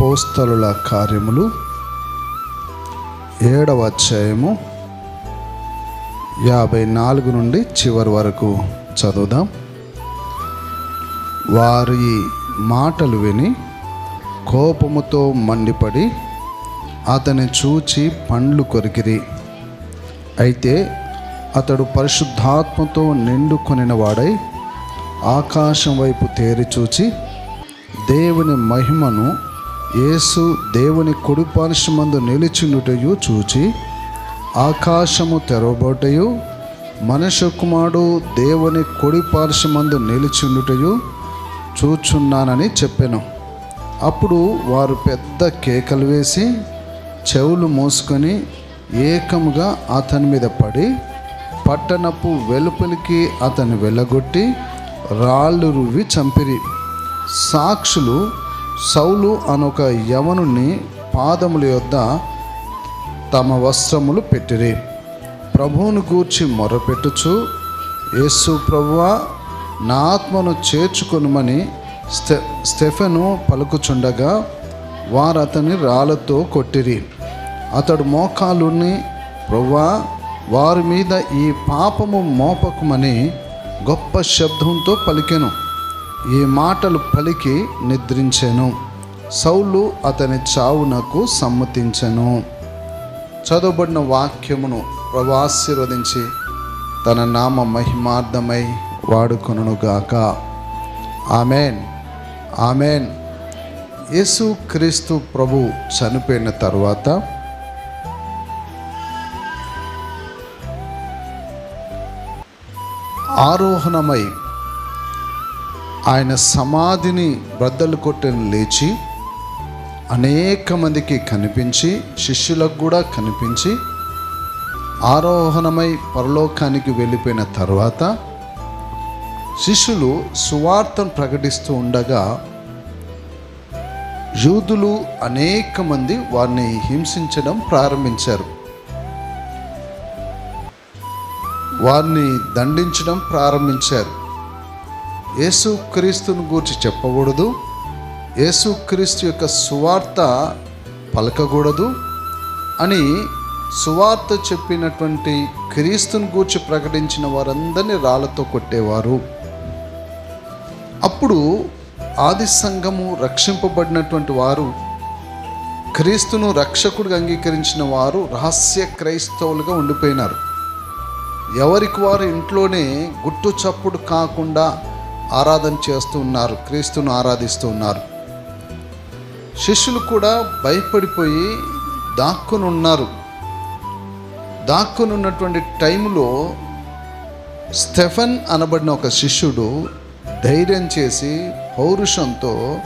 అపోస్తలుల కార్యములు ఏడవ అధ్యాయము యాభై నాలుగు నుండి చివరి వరకు చదువుదాం. వారి మాటలు విని కోపముతో మండిపడి అతని చూచి పండ్లు కొరికిరి. అయితే అతడు పరిశుద్ధాత్మతో నిండుకొనిన వాడై ఆకాశం వైపు తేరి చూచి దేవుని మహిమను యేసు దేవుని కుడిపార్శ్వమందు నిలిచినుటయు చూచి ఆకాశము తెరవబోటయు మనుష్య కుమారుడు దేవుని కుడిపార్శ్వమందు నిలిచినుటయు చూచున్నానని చెప్పాను. అప్పుడు వారు పెద్ద కేకలు వేసి చెవులు మూసుకొని ఏకముగా అతని మీద పడి పట్టణపు వెలుపలికి అతన్ని వెళ్ళగొట్టి రాళ్ళు రువ్వి చంపిరి. సాక్షులు సౌలు అనొక యవనుని పాదముల యొద్ద తమ వస్త్రములు పెట్టిరి. ప్రభువును గూర్చి మొరపెట్టుచు యేసు ప్రభువా నా ఆత్మను చేర్చుకొనుమని స్టె స్టెఫెను పలుకుచుండగా వారు అతని రాళ్ళతో కొట్టిరి. అతడు మోకాలుని ప్రవ్వా వారి మీద ఈ పాపము మోపకమని గొప్ప శబ్దంతో పలికెను. ఈ మాటలు పలికి నిద్రించెను. సౌలు అతని చావునకు సమ్మతించెను. చదవబడిన వాక్యమును ప్రభు ఆశీర్వదించి తన నామ మహిమార్థమై వాడుకొనుగాక ఆమెన్. ఆమెన్. యేసు క్రీస్తు ప్రభు చనిపోయిన తర్వాత ఆరోహణమై ఆయన సమాధిని బద్దలు కొట్టని లేచి అనేక మందికి కనిపించి శిష్యులకు కూడా కనిపించి ఆరోహణమై పరలోకానికి వెళ్ళిపోయిన తర్వాత శిష్యులు సువార్తను ప్రకటిస్తూ ఉండగా యూదులు అనేక మంది వారిని హింసించడం ప్రారంభించారు. వారిని దండించడం ప్రారంభించారు. యేసుక్రీస్తుని గూర్చి చెప్పకూడదు. యేసుక్రీస్తు యొక్క సువార్త పలకకూడదు అని సువార్త చెప్పినటువంటి క్రీస్తుని గూర్చి ప్రకటించిన వారందరినీ రాళ్ళతో కొట్టేవారు. అప్పుడు ఆది సంఘము రక్షింపబడినటువంటి వారు క్రీస్తును రక్షకుడిగా అంగీకరించిన వారు రహస్య క్రైస్తవులుగా ఉండిపోయినారు. ఎవరికి వారు ఇంట్లోనే గుట్టు చప్పుడు కాకుండా ఆరాధన చేస్తూ ఉన్నారు క్రీస్తును ఆరాధిస్తూ ఉన్నారు. శిష్యులు కూడా భయపడిపోయి దాక్కుని ఉన్నారు దాక్కుని ఉన్నటువంటి టైంలో స్టెఫన్ అనబడిన ఒక శిష్యుడు ధైర్యం చేసి పౌరుషంతో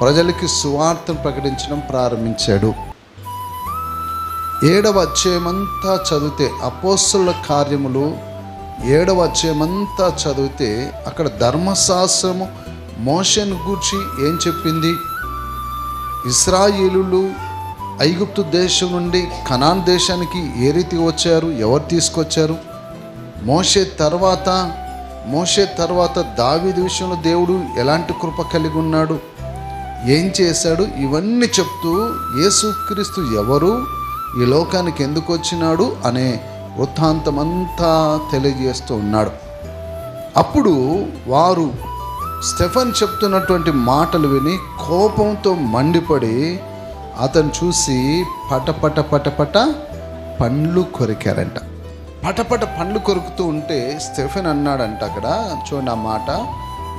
ప్రజలకి సువార్తను ప్రకటించడం ప్రారంభించాడు. ఏడవ అధ్యాయమంతా చదివితే అపోస్తుల కార్యములు ఏడవ అధ్యాయమంతా చదివితే అక్కడ ధర్మశాస్త్రము మోషన్ గూర్చి ఏం చెప్పింది? ఇస్రాయేలులు ఐగుప్తు దేశం నుండి కనాన్ దేశానికి ఏ రీతి వచ్చారు? ఎవరు తీసుకొచ్చారు? మోషే తర్వాత మోషే తర్వాత దావీది విషయంలో దేవుడు ఎలాంటి కృప కలిగి ఉన్నాడు? ఏం చేశాడు? ఇవన్నీ చెప్తూ యేసుక్రీస్తు ఎవరు? ఈ లోకానికి ఎందుకు వచ్చినాడు? అనే వృత్తాంతమంతా తెలియజేస్తూ ఉన్నాడు. అప్పుడు వారు స్టెఫన్ చెప్తున్నటువంటి మాటలు విని కోపంతో మండిపడి అతను చూసి పటపట పటపట పండ్లు కొరికారంట. పటపట పండ్లు కొరుకుతూ ఉంటే స్టెఫెన్ అన్నాడంట అక్కడ చూడండి ఆ మాట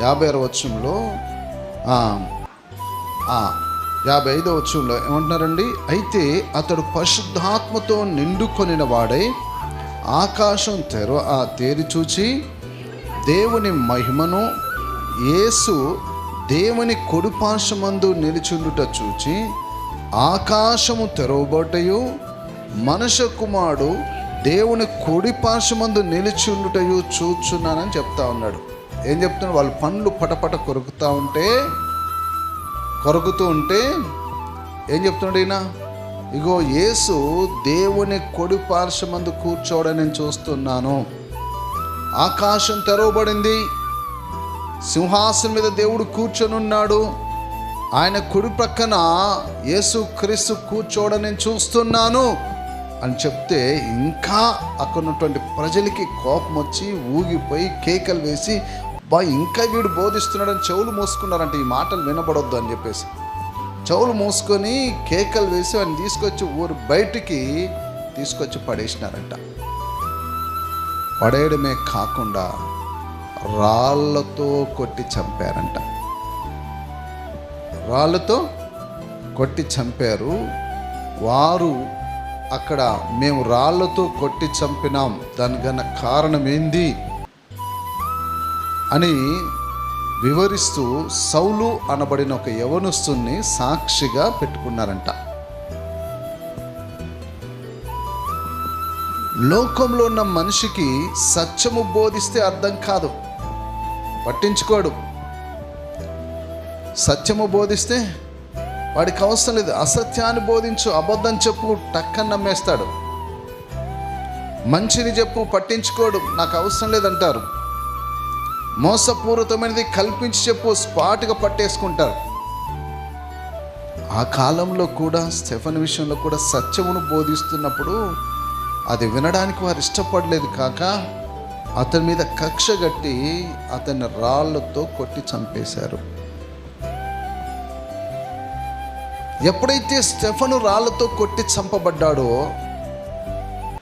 యాభై ఆరు వచ్చంలో యాభై ఐదో వచ్చంలో ఏమంటున్నారండి? అయితే అతడు పరిశుద్ధాత్మతో నిండుకొనిన వాడై ఆకాశం తెర ఆ తేరి చూచి దేవుని మహిమను యేసు దేవుని కొడుపాశమందు నిలుచుండుట చూచి ఆకాశము తెరవబోటయు మనుష్య కుమారుడు దేవుని కొడిపాశమందు నిలుచుండుటయు నిలిచి ఉండుటయు చూచున్నానని చెప్తా ఉన్నాడు. ఏం చెప్తున్నాడు వాళ్ళు పండ్లు పటపట కొరుకుతూ ఉంటే కొరుకుతూ ఉంటే ఏం చెప్తున్నాడు ఈయన? ఇగో యేసు దేవుని కొడి పార్శ్వమందు కూర్చోవడం నేను చూస్తున్నాను. ఆకాశం తెరవబడింది. సింహాసనం మీద దేవుడు కూర్చొని ఉన్నాడు ఆయన కుడి ప్రక్కన యేసు క్రీస్తు కూర్చోవడం నేను చూస్తున్నాను అని చెప్తే ఇంకా అక్కడ ఉన్నటువంటి ప్రజలకి కోపం వచ్చి ఊగిపోయి కేకలు వేసి బా ఇంకా వీడు బోధిస్తున్నాడని చెవులు మోసుకున్నారంటే ఈ మాటలు వినబడొద్దు అని చెప్పేసి. చెవులు మూసుకొని కేకలు వేసి వాడిని తీసుకొచ్చి ఊరు బయటికి తీసుకొచ్చి పడేసినారంట. పడేయడమే కాకుండా రాళ్ళతో కొట్టి చంపారంట. రాళ్ళతో కొట్టి చంపారు. వారు అక్కడ మేము రాళ్ళతో కొట్టి చంపినాం. దానికన్నా కారణం ఏంది? అని వివరిస్తూ సౌలు అనబడిన ఒక యవనస్తుని సాక్షిగా పెట్టుకున్నారంట. లోకంలో ఉన్న మనిషికి సత్యము బోధిస్తే అర్థం కాదు. పట్టించుకోడు. సత్యము బోధిస్తే వాడికి అవసరం లేదు. అసత్యాన్ని బోధించు అబద్ధం చెప్పు టక్కని నమ్మేస్తాడు. మంచిని చెప్పు పట్టించుకోడు. నాకు అవసరం లేదంటారు. మోసపూరితమైనది కల్పించి చెప్పు స్పాట్గా పట్టేసుకుంటారు. ఆ కాలంలో కూడా స్టెఫన్ విషయంలో కూడా సత్యమును బోధిస్తున్నప్పుడు అది వినడానికి వారు ఇష్టపడలేదు కాక అతని మీద కక్ష గట్టి అతన్ని రాళ్ళతో కొట్టి చంపేశారు. ఎప్పుడైతే స్టెఫను రాళ్ళతో కొట్టి చంపబడ్డాడో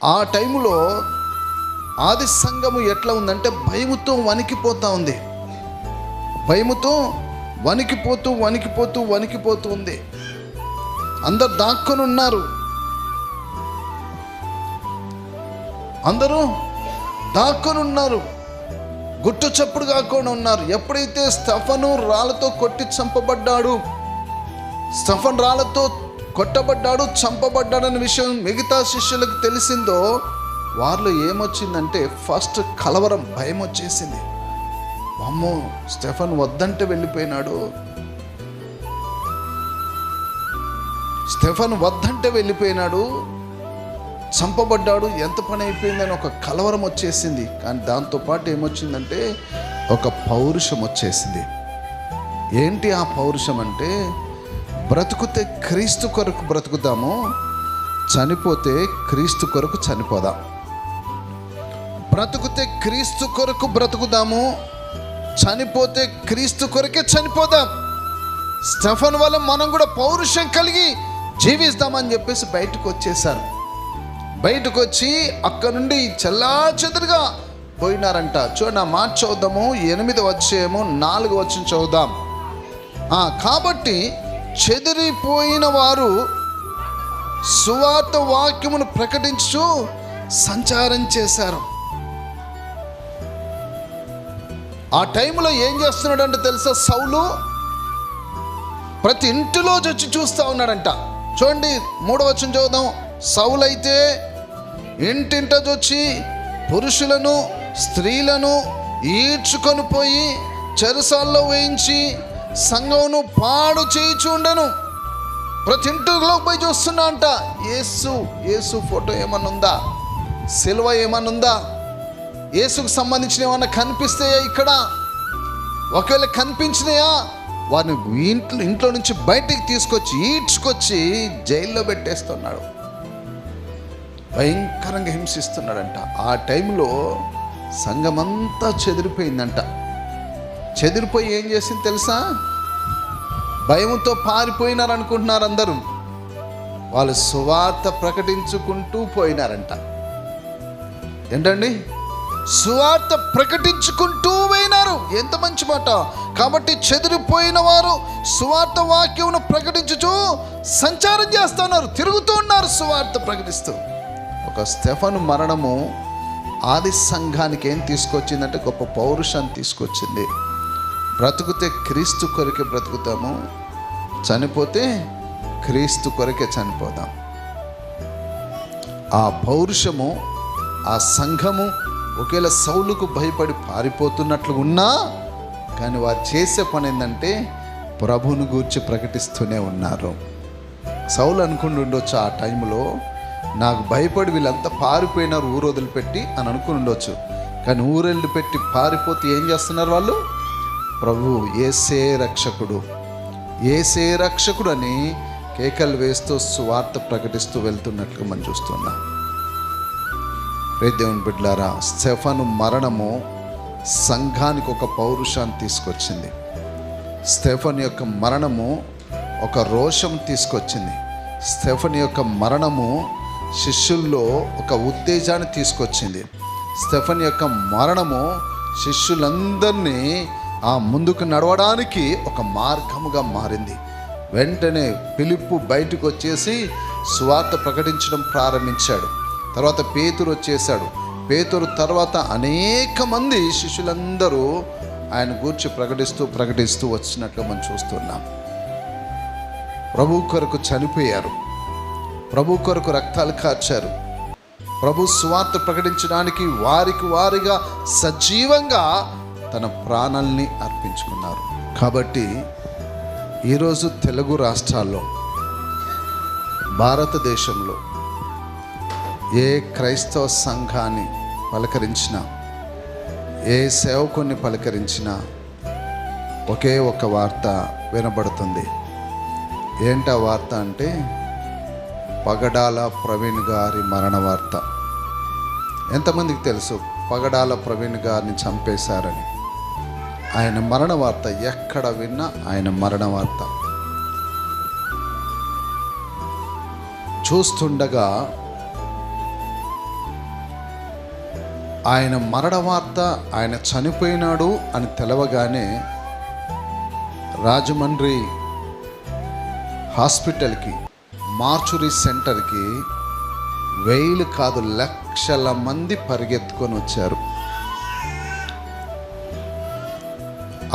ఆ టైంలో ఆది సంఘము ఎట్లా ఉందంటే భయముతో వణికిపోతూ ఉంది. భయముతో వణికిపోతూ వణికిపోతూ వణికిపోతూ ఉంది. అందరు దాక్కొని ఉన్నారు. అందరూ దాక్కొని ఉన్నారు. గుట్టు చప్పుడు కాకుండా ఉన్నారు. ఎప్పుడైతే స్టఫను రాళ్ళతో కొట్టి చంపబడ్డాడు స్టఫన్ రాళ్ళతో కొట్టబడ్డాడు చంపబడ్డాడన్న విషయం మిగతా శిష్యులకు తెలిసిందో వారిలో ఏమొచ్చిందంటే ఫస్ట్ కలవరం భయం వచ్చేసింది అమ్మో స్టెఫన్ వద్దంటే వెళ్ళిపోయినాడు. స్టెఫన్ వద్దంటే వెళ్ళిపోయినాడు. చంపబడ్డాడు. ఎంత పని అయిపోయిందని ఒక కలవరం వచ్చేసింది. కానీ దాంతోపాటు ఏమొచ్చిందంటే ఒక పౌరుషం వచ్చేసింది. ఏంటి ఆ పౌరుషం అంటే బ్రతుకుతే క్రీస్తు కొరకు బ్రతుకుతాము చనిపోతే క్రీస్తు కొరకు చనిపోదాం. బ్రతుకుతే క్రీస్తు కొరకు బ్రతుకుదాము చనిపోతే క్రీస్తు కొరకే చనిపోదాం. స్టెఫన్ వల్ల మనం కూడా పౌరుషం కలిగి జీవిస్తామని చెప్పేసి బయటకు వచ్చేసారు బయటకు వచ్చి అక్కడ నుండి చల్లా చెదురుగా పోయినారంట. చూడండి ఆ మాట చదువుదాము ఎనిమిది వచ్చేమో నాలుగు వచ్చి చదువుదాం. కాబట్టి చెదిరిపోయిన వారు సువార్త వాక్యమును ప్రకటించు సంచారం చేశారు. ఆ టైంలో ఏం చేస్తున్నాడంటే తెలుసా? సౌలు ప్రతి ఇంటిలో వచ్చి చూస్తూ ఉన్నాడంట. చూడండి మూడవ వచ్చిన చూద్దాం సౌలైతే ఇంటింట వచ్చి పురుషులను స్త్రీలను ఈడ్చుకొని పోయి చెరసాల్లో వేయించి సంఘమును పాడు చేయిచుండెను ప్రతి ఇంటిలో పోయి చూస్తున్నా అంట యేసు యేసు ఫోటో ఏమన్నా ఉందా సిల్వ ఏమన్నా ఉందా యేసుకు సంబంధించిన ఏమన్నా కనిపిస్తాయా ఇక్కడ? ఒకవేళ కనిపించినాయా? వారిని ఇంట్లో ఇంట్లో నుంచి బయటికి తీసుకొచ్చి ఈడ్చుకొచ్చి జైల్లో పెట్టేస్తున్నాడు. భయంకరంగా హింసిస్తున్నాడంట. ఆ టైంలో సంఘమంతా చెదిరిపోయిందంట. చెదిరిపోయి ఏం చేసింది తెలుసా? భయంతో పారిపోయినారు అనుకుంటున్నారు అందరూ. వాళ్ళు సువార్త ప్రకటించుకుంటూ పోయినారంట. ఏంటండి? సువార్త ప్రకటించుకుంటూ పోయినారు. ఎంత మంచి మాట. కాబట్టి చెదిరిపోయిన వారు సువార్త వాక్యమును ప్రకటించుచు సంచారం చేస్తున్నారు. తిరుగుతూ ఉన్నారు సువార్త ప్రకటిస్తూ. ఒక స్టెఫను మరణము ఆది సంఘానికి ఏం తీసుకొచ్చిందంటే గొప్ప పౌరుషాన్ని తీసుకొచ్చింది. బ్రతుకుతే క్రీస్తు కొరకే బ్రతుకుతాము. చనిపోతే క్రీస్తు కొరకే చనిపోదాం ఆ పౌరుషము ఆ సంఘము ఒకవేళ సౌలుకు భయపడి పారిపోతున్నట్లు ఉన్నా కానీ వారు చేసే పని ఏంటంటే ప్రభువును గూర్చి ప్రకటిస్తూనే ఉన్నారు. సౌలు అనుకుని ఉండొచ్చు ఆ టైంలో నాకు భయపడి వీళ్ళంతా పారిపోయినారు ఊరు వదిలిపెట్టి అని అనుకుని ఉండొచ్చు. కానీ ఊరెళ్ళి పెట్టి పారిపోతే ఏం చేస్తున్నారు వాళ్ళు? ప్రభు ఏసే రక్షకుడు. ఏసే రక్షకుడు అని కేకలు వేస్తూ సువార్త ప్రకటిస్తూ వెళ్తున్నట్లుగా మనం చూస్తున్నాం. రే దేవుని బిడ్లారా స్టెఫను మరణము సంఘానికి ఒక పౌరుషాన్ని తీసుకొచ్చింది. స్టెఫన్ యొక్క మరణము ఒక రోషం తీసుకొచ్చింది. స్టెఫన్ యొక్క మరణము శిష్యుల్లో ఒక ఉత్తేజాన్ని తీసుకొచ్చింది. స్టెఫన్ యొక్క మరణము శిష్యులందరినీ ఆ ముందుకు నడవడానికి ఒక మార్గముగా మారింది. వెంటనే పిలుపు బయటకు వచ్చేసి స్వార్థ ప్రకటించడం ప్రారంభించాడు. తర్వాత పేతురు వచ్చేసాడు పేతురు తర్వాత అనేక మంది శిష్యులందరూ ఆయన గూర్చి ప్రకటిస్తూ ప్రకటిస్తూ వచ్చినట్లు మనం చూస్తున్నాం. ప్రభు కొరకు చనిపోయారు. ప్రభు కొరకు రక్తాలు కార్చారు. ప్రభు స్వార్థ ప్రకటించడానికి వారికి వారిగా సజీవంగా తన ప్రాణాల్ని అర్పించుకున్నారు. కాబట్టి ఈరోజు తెలుగు రాష్ట్రాల్లో భారతదేశంలో ఏ క్రైస్తవ సంఘాన్ని పలకరించినా ఏ సేవకుని పలకరించినా ఒకే ఒక వార్త వినబడుతుంది. ఏంటా వార్త అంటే పగడాల ప్రవీణ్ గారి మరణ వార్త. ఎంతమందికి తెలుసు పగడాల ప్రవీణ్ గారిని చంపేశారని? ఆయన మరణ వార్త ఎక్కడ విన్నా ఆయన మరణ వార్త. చూస్తుండగా ఆయన మరణ వార్త ఆయన చనిపోయినాడు అని తెలవగానే రాజమండ్రి హాస్పిటల్కి మార్చురీ సెంటర్కి వేలు కాదు లక్షల మంది పరిగెత్తుకొని వచ్చారు.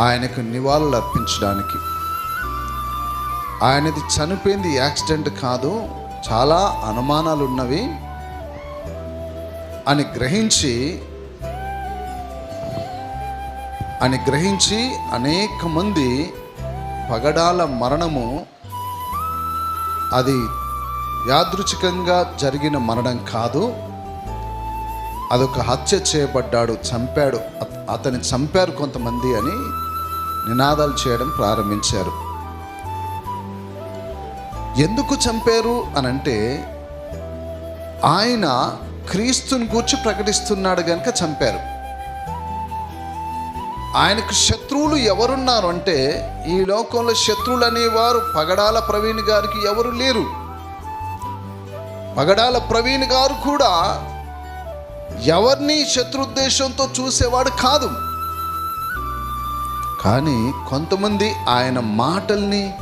ఆయనకు నివాళులు అర్పించడానికి. ఆయనది చనిపోయింది యాక్సిడెంట్ కాదు చాలా అనుమానాలు ఉన్నవి అని గ్రహించి అని గ్రహించి అనేక మంది పగడాల మరణము అది యాదృచ్ఛికంగా జరిగిన మరణం కాదు. అదొక హత్య చేయబడ్డాడు చంపాడు అతని చంపారు కొంతమంది అని నినాదాలు చేయడం ప్రారంభించారు. ఎందుకు చంపారు అని అంటే ఆయన క్రీస్తుని గూర్చి ప్రకటిస్తున్నాడు కనుక చంపారు. ఆయనకు శత్రువులు ఎవరున్నారు అంటే ఈ లోకంలో శత్రువులు అనేవారు పగడాల ప్రవీణ్ గారికి ఎవరు లేరు. పగడాల ప్రవీణ్ గారు కూడా ఎవరిని శత్రుద్దేశంతో చూసేవాడు కాదు. కానీ కొంతమంది ఆయన మాటల్ని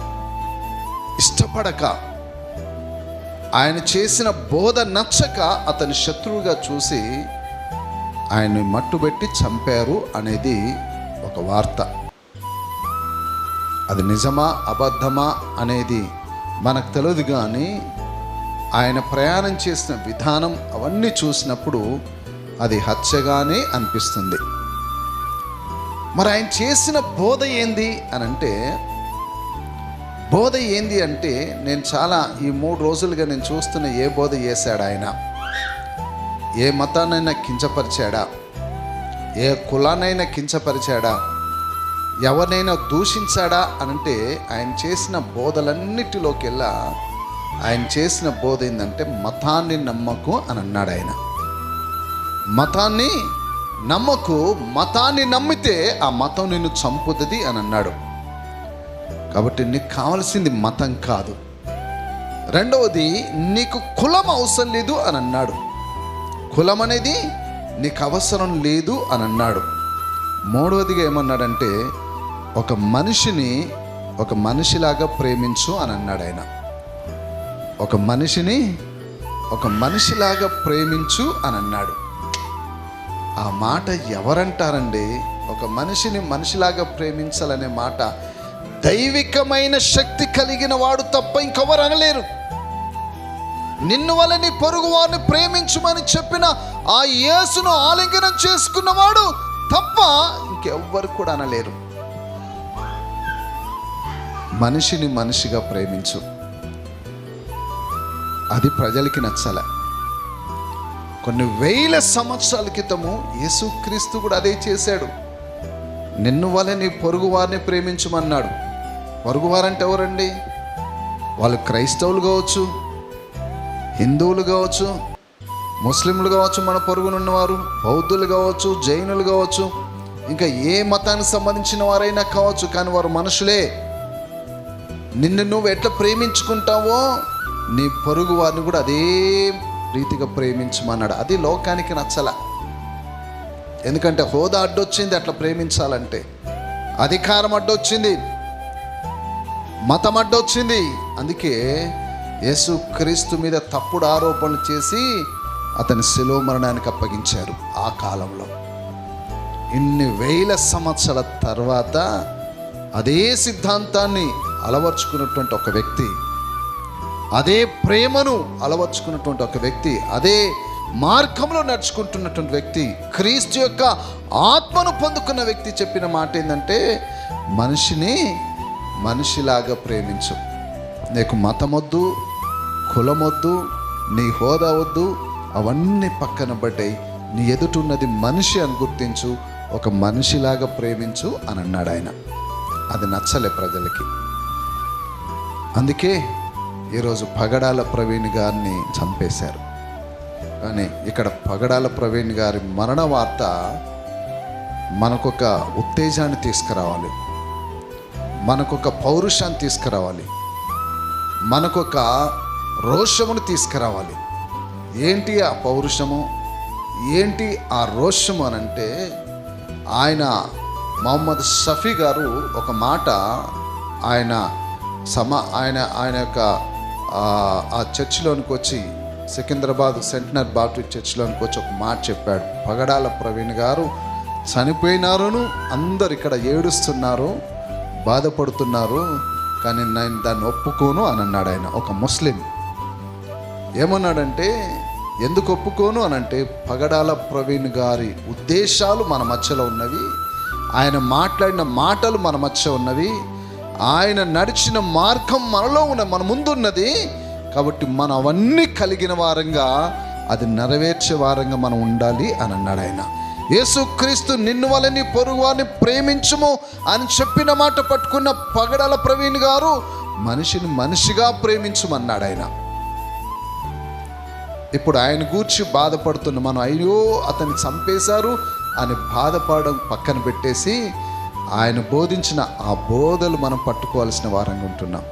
ఇష్టపడక ఆయన చేసిన బోధ నచ్చక అతని శత్రువుగా చూసి ఆయన్ని మట్టుబెట్టి చంపారు అనేది ఒక వార్త. అది నిజమా అబద్ధమా అనేది మనకు తెలియదు కానీ ఆయన ప్రయాణం చేసిన విధానం అవన్నీ చూసినప్పుడు అది హత్యగానే అనిపిస్తుంది. మరి ఆయన చేసిన బోధ ఏంది అని అంటే బోధ ఏంది అంటే నేను చాలా ఈ మూడు రోజులుగా నేను చూస్తున్న ఏ బోధ చేశాడు ఆయన? ఏ మతాన్నైనా కించపరిచాడా? ఏ కులానైనా కించపరిచాడా? ఎవరినైనా దూషించాడా? అంటే ఆయన చేసిన బోధలన్నిటిలోకెల్లా ఆయన చేసిన బోధ ఏంటంటే మతాన్ని నమ్మకు అని అన్నాడు ఆయన. మతాన్ని నమ్మకు మతాన్ని నమ్మితే ఆ మతం నిన్ను చంపుతుంది అని అన్నాడు. కాబట్టి నీకు కావలసింది మతం కాదు. రెండవది నీకు కులం అవసరం లేదు అని అన్నాడు. కులం అనేది నీకు అవసరం లేదు అని అన్నాడు. మూడవదిగా ఏమన్నాడంటే ఒక మనిషిని ఒక మనిషిలాగా ప్రేమించు అని అన్నాడు ఆయన. ఒక మనిషిని ఒక మనిషిలాగా ప్రేమించు అని అన్నాడు. ఆ మాట ఎవరంటారండి? ఒక మనిషిని మనిషిలాగా ప్రేమించాలనే మాట దైవికమైన శక్తి కలిగిన వాడు తప్ప ఇంకెవరు అనలేరు. నిన్ను వల్ల నీ పొరుగు వారిని ప్రేమించమని చెప్పిన ఆ యేసును ఆలింగనం చేసుకున్నవాడు తప్ప ఇంకెవ్వరు కూడా అనలేరు. మనిషిని మనిషిగా ప్రేమించు. అది ప్రజలకి నచ్చాల. కొన్ని వేల సంవత్సరాల క్రితము యేసుక్రీస్తు కూడా అదే చేశాడు. నిన్ను వల్ల నీ పొరుగు వారిని ప్రేమించమన్నాడు. పొరుగువారంటే ఎవరండి? వాళ్ళు క్రైస్తవులు కావచ్చు హిందువులు కావచ్చు ముస్లింలు కావచ్చు మన పొరుగునున్నవారు బౌద్ధులు కావచ్చు జైనులు కావచ్చు ఇంకా ఏ మతానికి సంబంధించిన వారైనా కావచ్చు కానీ వారు మనుషులే. నిన్ను నువ్వు ఎట్లా ప్రేమించుకుంటావో నీ పొరుగు వారిని కూడా అదే రీతిగా ప్రేమించమన్నాడు. అది లోకానికి నచ్చల. ఎందుకంటే హోదా అడ్డొచ్చింది అట్లా ప్రేమించాలంటే. అధికారం అడ్డొచ్చింది. మతం అడ్డొచ్చింది అందుకే యేసు క్రీస్తు మీద తప్పుడు ఆరోపణలు చేసి అతని శిలో మరణానికి అప్పగించారు ఆ కాలంలో. ఇన్ని వేల సంవత్సరాల తర్వాత అదే సిద్ధాంతాన్ని అలవర్చుకున్నటువంటి ఒక వ్యక్తి అదే ప్రేమను అలవర్చుకున్నటువంటి ఒక వ్యక్తి అదే మార్గంలో నడుచుకుంటున్నటువంటి వ్యక్తి క్రీస్తు యొక్క ఆత్మను పొందుకున్న వ్యక్తి చెప్పిన మాట ఏంటంటే మనిషిని మనిషిలాగా ప్రేమించు. నీకు మతమొద్దు కులమొద్దు నీ హోదా వద్దు అవన్నీ పక్కన పడ్డాయి. నీ ఎదుటున్నది మనిషి అని గుర్తించు ఒక మనిషిలాగా ప్రేమించు అని అన్నాడు ఆయన. అది నచ్చలే ప్రజలకి. అందుకే ఈరోజు పగడాల ప్రవీణ్ గారిని చంపేశారు. కానీ ఇక్కడ పగడాల ప్రవీణ్ గారి మరణ వార్త మనకొక ఉత్తేజాన్ని తీసుకురావాలి. మనకొక పౌరుషాన్ని తీసుకురావాలి. మనకొక రోషమును తీసుకురావాలి. ఏంటి ఆ పౌరుషము? ఏంటి ఆ రోషము అని అంటే ఆయన మొహమ్మద్ షఫీ గారు ఒక మాట ఆయన సమ ఆయన ఆయన యొక్క ఆ, ఆ చర్చిలోనికి వచ్చి సికింద్రాబాద్ సెంటనర్ బాప్టిస్ట్ చర్చిలోనికి వచ్చి ఒక మాట చెప్పాడు. పగడాల ప్రవీణ్ గారు చనిపోయినారును అందరు ఇక్కడ ఏడుస్తున్నారు. బాధపడుతున్నారు కానీ నేను దాన్ని ఒప్పుకోను అని అన్నాడు ఆయన ఒక ముస్లిం. ఏమన్నాడంటే ఎందుకు ఒప్పుకోను? అని అంటే పగడాల ప్రవీణ్ గారి ఉద్దేశాలు మన మధ్యలో ఉన్నవి ఆయన మాట్లాడిన మాటలు మన మధ్య ఉన్నవి ఆయన నడిచిన మార్గం మనలో ఉన్న మన ముందున్నది కాబట్టి మనం అవన్నీ కలిగిన వారంగా అది నెరవేర్చే వారంగా మనం ఉండాలి అని అన్నాడు ఆయన. యేసుక్రీస్తు నిన్ను వలని పొరుగువాని ప్రేమించుము అని చెప్పిన మాట పట్టుకున్న పగడల ప్రవీణ్ గారు మనిషిని మనిషిగా ప్రేమించమన్నాడు ఆయన. ఇప్పుడు ఆయన గూర్చి బాధపడుతున్న మనం అయ్యో అతన్ని చంపేశారు అని బాధపడడం పక్కన పెట్టేసి ఆయన బోధించిన ఆ బోధలు మనం పట్టుకోవాల్సిన వారంగా ఉంటున్నాం.